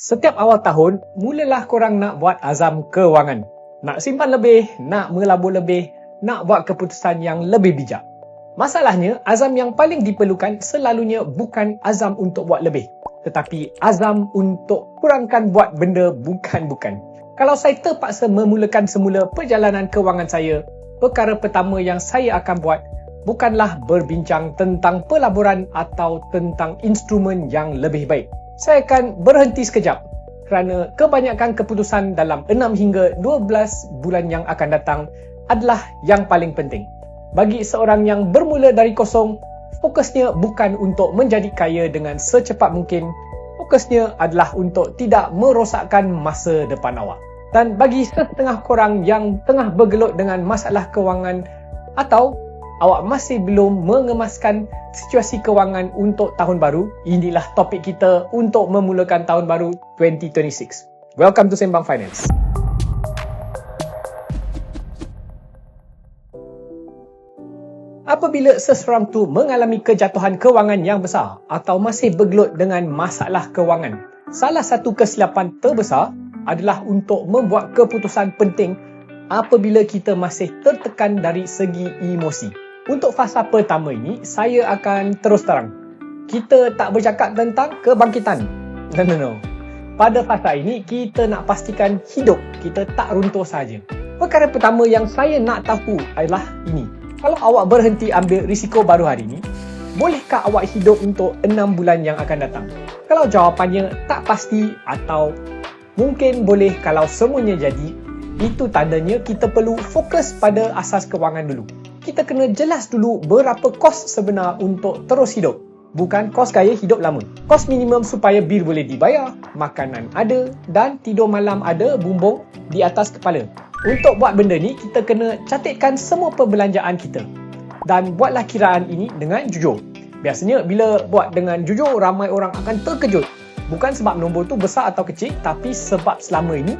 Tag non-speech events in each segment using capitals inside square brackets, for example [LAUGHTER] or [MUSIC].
Setiap awal tahun, mulalah korang nak buat azam kewangan. Nak simpan lebih, nak melabur lebih, nak buat keputusan yang lebih bijak. Masalahnya, azam yang paling diperlukan selalunya bukan azam untuk buat lebih. Tetapi azam untuk kurangkan buat benda bukan-bukan. Kalau saya terpaksa memulakan semula perjalanan kewangan saya, perkara pertama yang saya akan buat bukanlah berbincang tentang pelaburan atau tentang instrumen yang lebih baik saya akan berhenti sekejap kerana kebanyakan keputusan dalam 6 hingga 12 bulan yang akan datang adalah yang paling penting. Bagi seorang yang bermula dari kosong, fokusnya bukan untuk menjadi kaya dengan secepat mungkin. Fokusnya adalah untuk tidak merosakkan masa depan awak. Dan bagi setengah korang yang tengah bergelut dengan masalah kewangan atau awak masih belum mengemaskan situasi kewangan untuk tahun baru, inilah topik kita untuk memulakan tahun baru 2026. Welcome to Sembang Finance. Apabila seseorang tu mengalami kejatuhan kewangan yang besar atau masih bergelut dengan masalah kewangan, salah satu kesilapan terbesar adalah untuk membuat keputusan penting apabila kita masih tertekan dari segi emosi. Untuk fasa pertama ini, saya akan terus terang. Kita tak bercakap tentang kebangkitan. No, no, no. Pada fasa ini, kita nak pastikan hidup kita tak runtuh saja. Perkara pertama yang saya nak tahu adalah ini. Kalau awak berhenti ambil risiko baru hari ini, bolehkah awak hidup untuk 6 bulan yang akan datang? Kalau jawapannya tak pasti atau mungkin boleh kalau semuanya jadi, itu tandanya kita perlu fokus pada asas kewangan dulu kita kena jelas dulu berapa kos sebenar untuk terus hidup. Bukan kos gaya hidup lama. Kos minimum supaya bil boleh dibayar, makanan ada dan tidur malam ada bumbung di atas kepala. Untuk buat benda ni, kita kena catatkan semua perbelanjaan kita. Dan buatlah kiraan ini dengan jujur. Biasanya bila buat dengan jujur, ramai orang akan terkejut. Bukan sebab nombor tu besar atau kecil, tapi sebab selama ini,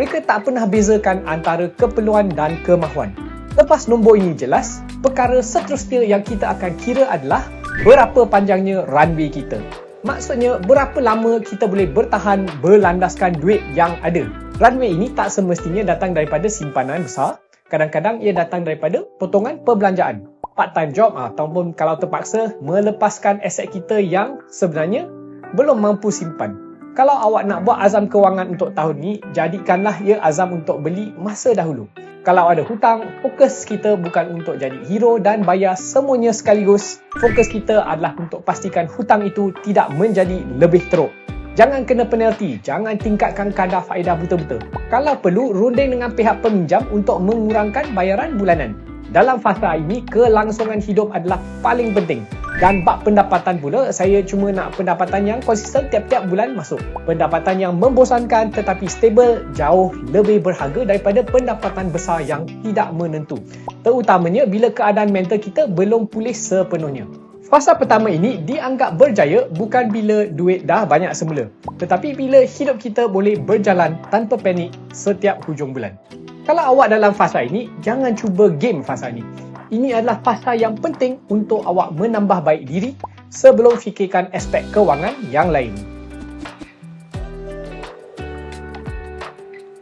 mereka tak pernah bezakan antara keperluan dan kemahuan. Lepas nombor ini jelas, perkara seterusnya yang kita akan kira adalah berapa panjangnya runway kita. Maksudnya, berapa lama kita boleh bertahan berlandaskan duit yang ada. Runway ini tak semestinya datang daripada simpanan besar. Kadang-kadang ia datang daripada potongan perbelanjaan. Part-time job ataupun kalau terpaksa melepaskan aset kita yang sebenarnya belum mampu simpan. Kalau awak nak buat azam kewangan untuk tahun ni, jadikanlah ia azam untuk beli masa dahulu kalau ada hutang, fokus kita bukan untuk jadi hero dan bayar semuanya sekaligus. Fokus kita adalah untuk pastikan hutang itu tidak menjadi lebih teruk. Jangan kena penalti, jangan tingkatkan kadar faedah betul-betul. Kalau perlu, runding dengan pihak peminjam untuk mengurangkan bayaran bulanan. Dalam fasa ini, kelangsungan hidup adalah paling penting. Dan bab pendapatan pula, saya cuma nak pendapatan yang konsisten tiap-tiap bulan masuk. Pendapatan yang membosankan tetapi stable jauh lebih berharga daripada pendapatan besar yang tidak menentu. Terutamanya bila keadaan mental kita belum pulih sepenuhnya. Fasa pertama ini dianggap berjaya bukan bila duit dah banyak semula. Tetapi bila hidup kita boleh berjalan tanpa panik setiap hujung bulan. Kalau awak dalam fasa ini, jangan cuba game fasa ini ini adalah fasa yang penting untuk awak menambah baik diri sebelum fikirkan aspek kewangan yang lain.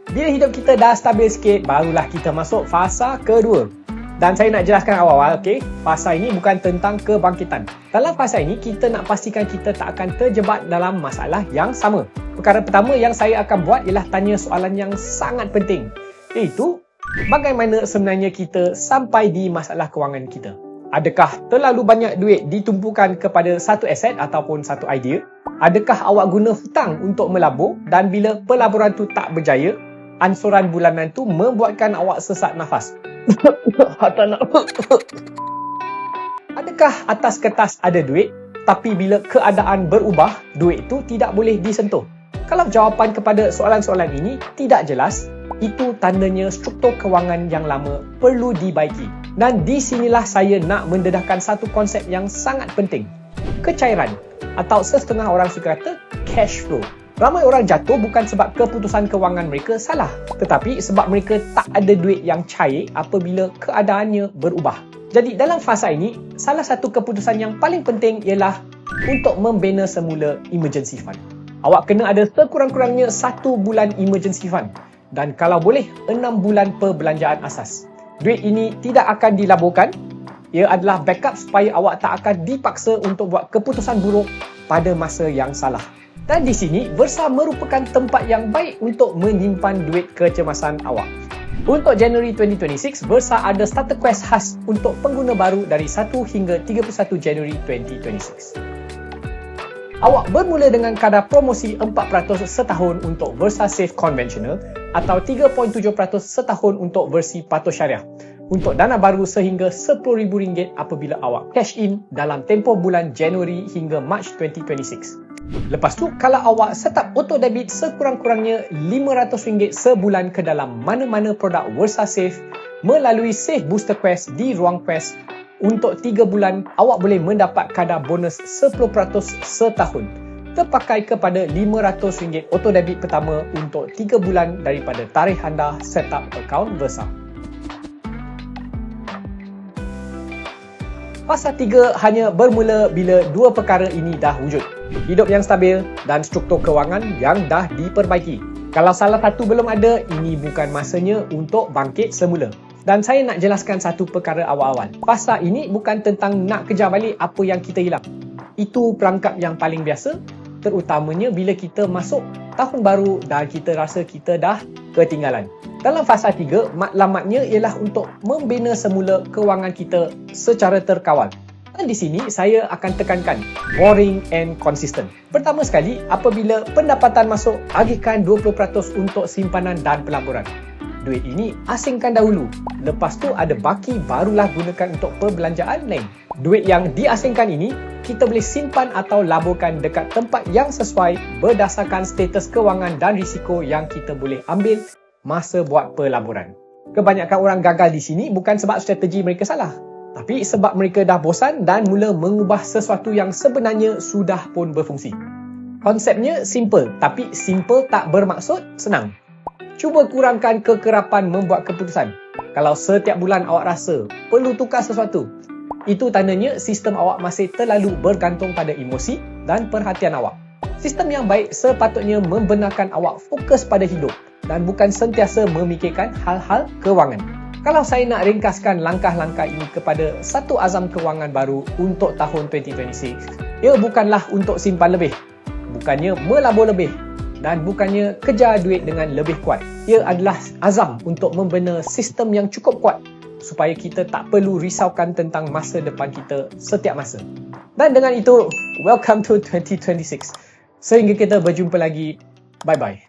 Bila hidup kita dah stabil sikit, barulah kita masuk fasa kedua. Dan saya nak jelaskan awal-awal, okay? Fasa ini bukan tentang kebangkitan. Dalam fasa ini, kita nak pastikan kita tak akan terjebak dalam masalah yang sama. Perkara pertama yang saya akan buat ialah tanya soalan yang sangat penting. Iaitu, bagaimana sebenarnya kita sampai di masalah kewangan kita? Adakah terlalu banyak duit ditumpukan kepada satu aset ataupun satu idea? Adakah awak guna hutang untuk melabur dan bila pelaburan tu tak berjaya, ansuran bulanan tu membuatkan awak sesak nafas? [LAUGHS] Adakah atas kertas ada duit tapi bila keadaan berubah, duit itu tidak boleh disentuh? Kalau jawapan kepada soalan-soalan ini tidak jelas, itu tandanya struktur kewangan yang lama perlu dibaiki. Dan di sinilah saya nak mendedahkan satu konsep yang sangat penting. Kecairan atau setengah orang suka kata cash flow. Ramai orang jatuh bukan sebab keputusan kewangan mereka salah, tetapi sebab mereka tak ada duit yang cair apabila keadaannya berubah. Jadi dalam fasa ini, salah satu keputusan yang paling penting ialah untuk membina semula emergency fund. Awak kena ada sekurang-kurangnya satu bulan emergency fund dan kalau boleh enam bulan perbelanjaan asas. Duit ini tidak akan dilaburkan. Ia adalah backup supaya awak tak akan dipaksa untuk buat keputusan buruk pada masa yang salah. Dan di sini, Versa merupakan tempat yang baik untuk menyimpan duit kecemasan awak. Untuk January 2026, Versa ada starter quest khas untuk pengguna baru dari 1 hingga 31 January 2026. Awak bermula dengan kadar promosi 4% setahun untuk Versa Safe Conventional atau 3.7% setahun untuk versi patuh syariah untuk dana baru sehingga RM10,000 apabila awak cash in dalam tempoh bulan Januari hingga Mac 2026. Lepas tu, kalau awak setup auto debit sekurang-kurangnya RM500 sebulan ke dalam mana-mana produk Versa Safe melalui Safe Booster Quest di ruang quest untuk 3 bulan, awak boleh mendapat kadar bonus 10% setahun terpakai kepada RM500 auto debit pertama untuk 3 bulan daripada tarikh anda setup akaun Versa. Fasa 3 hanya bermula bila dua perkara ini dah wujud. Hidup yang stabil dan struktur kewangan yang dah diperbaiki. Kalau salah satu belum ada, ini bukan masanya untuk bangkit semula. Dan saya nak jelaskan satu perkara awal-awal. Fasa ini bukan tentang nak kejar balik apa yang kita hilang. Itu perangkap yang paling biasa, terutamanya bila kita masuk tahun baru dan kita rasa kita dah ketinggalan. Dalam fasa 3, matlamatnya ialah untuk membina semula kewangan kita secara terkawal. Dan di sini saya akan tekankan boring and consistent. Pertama sekali, apabila pendapatan masuk, agihkan 20% untuk simpanan dan pelaburan. Duit ini asingkan dahulu. Lepas tu ada baki barulah gunakan untuk perbelanjaan lain. Duit yang diasingkan ini kita boleh simpan atau laburkan dekat tempat yang sesuai berdasarkan status kewangan dan risiko yang kita boleh ambil masa buat pelaburan. Kebanyakan orang gagal di sini bukan sebab strategi mereka salah, tapi sebab mereka dah bosan dan mula mengubah sesuatu yang sebenarnya sudah pun berfungsi. Konsepnya simple, tapi simple tak bermaksud senang. Cuba kurangkan kekerapan membuat keputusan. Kalau setiap bulan awak rasa perlu tukar sesuatu, itu tandanya sistem awak masih terlalu bergantung pada emosi dan perhatian awak. Sistem yang baik sepatutnya membenarkan awak fokus pada hidup dan bukan sentiasa memikirkan hal-hal kewangan. Kalau saya nak ringkaskan langkah-langkah ini kepada satu azam kewangan baru untuk tahun 2026, ia bukanlah untuk simpan lebih, bukannya melabur lebih dan bukannya kejar duit dengan lebih kuat. Ia adalah azam untuk membina sistem yang cukup kuat supaya kita tak perlu risaukan tentang masa depan kita setiap masa. Dan dengan itu, welcome to 2026. Sehingga kita berjumpa lagi. Bye-bye.